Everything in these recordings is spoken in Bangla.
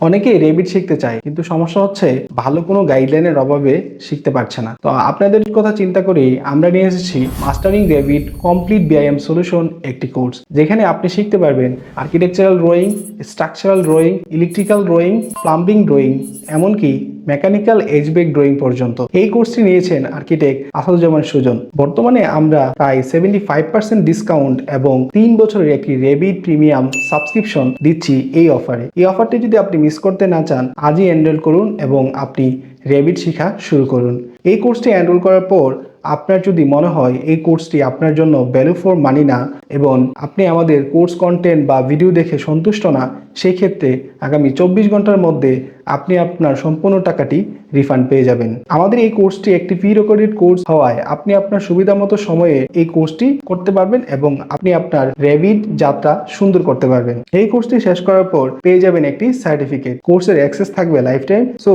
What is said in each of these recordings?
অনেকেই রেবিট শিখতে চায়, কিন্তু সমস্যা হচ্ছে ভালো কোনো গাইডলাইনের অভাবে শিখতে পারছে না। তো আপনাদের কথা চিন্তা করে আমরা নিয়ে এসেছি mastering Revit complete BIM solution একটি কোর্স যেখানে আপনি শিখতে পারবেন architectural drawing structural drawing electrical drawing plumbing drawing এমনকি মেকানিক্যাল এইচবেক ড্রয়িং পর্যন্ত। এই কোর্সটি নিয়েছেন আর্কিটেক্ট আসাদুজ্জামান সুজন। বর্তমানে আমরা প্রায় সেভেন্টি ফাইভ পার্সেন্ট ডিসকাউন্ট এবং তিন বছরের একটি রেবিট প্রিমিয়াম সাবস্ক্রিপশন দিচ্ছি এই অফারে এই অফারটি যদি আপনি মিস করতে না চান, আজই এনরোল করুন এবং আপনি রেবিট শেখা শুরু করুন। এই কোর্সটি এনরোল করার পর আপনার যদি মনে হয় এই কোর্সটি আপনার জন্য ভ্যালু ফর মানি না এবং আপনি আমাদের কোর্স কন্টেন্ট বা ভিডিও দেখে সন্তুষ্ট না সেই ক্ষেত্রে আগামী চব্বিশ ঘণ্টার মধ্যে আপনি আপনার সম্পূর্ণ টাকাটি রিফান্ড পেয়ে যাবেন। আমাদের এই কোর্সটি একটি প্রি রেকর্ডেড কোর্স হওয়ায় আপনি আপনার সুবিধা মতো সময়ে এই কোর্সটি করতে পারবেন এবং আপনি আপনার র্যাবিড যাত্রা সুন্দর করতে পারবেন। এই কোর্সটি শেষ করার পর পেয়ে যাবেন একটি সার্টিফিকেট কোর্সের অ্যাক্সেস থাকবে লাইফ টাইম সো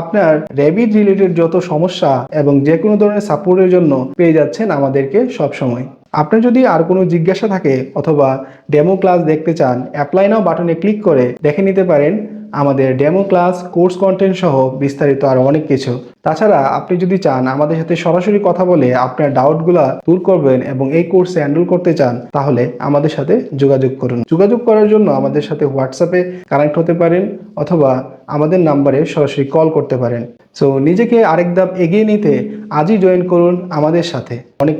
আপনার রেভিড রিলেটেড যত সমস্যা এবং যে কোনো ধরনের সাপোর্টের জন্য পেয়ে যাচ্ছেন আমাদেরকে সব সময় আপনার যদি আর কোনো জিজ্ঞাসা থাকে অথবা ডেমো ক্লাস দেখতে চান অ্যাপ্লাই নাও বাটনে ক্লিক করে দেখে নিতে পারেন আমাদের ডেমো ক্লাস কোর্স কন্টেন্ট সহ বিস্তারিত আরও অনেক কিছু। তাছাড়া আপনি যদি চান আমাদের সাথে সরাসরি কথা বলে আপনার ডাউটগুলা দূর করবেন এবং এই কোর্সে এনরোল করতে চান, তাহলে আমাদের সাথে যোগাযোগ করুন। যোগাযোগ করার জন্য আমাদের সাথে হোয়াটসঅ্যাপে কানেক্ট হতে পারেন অথবা আমাদের নাম্বারে সরাসরি কল করতে পারেন। সো নিজেকে আরেক ধাপ এগিয়ে নিতে আজই জয়েন করুন আমাদের সাথে। অনেক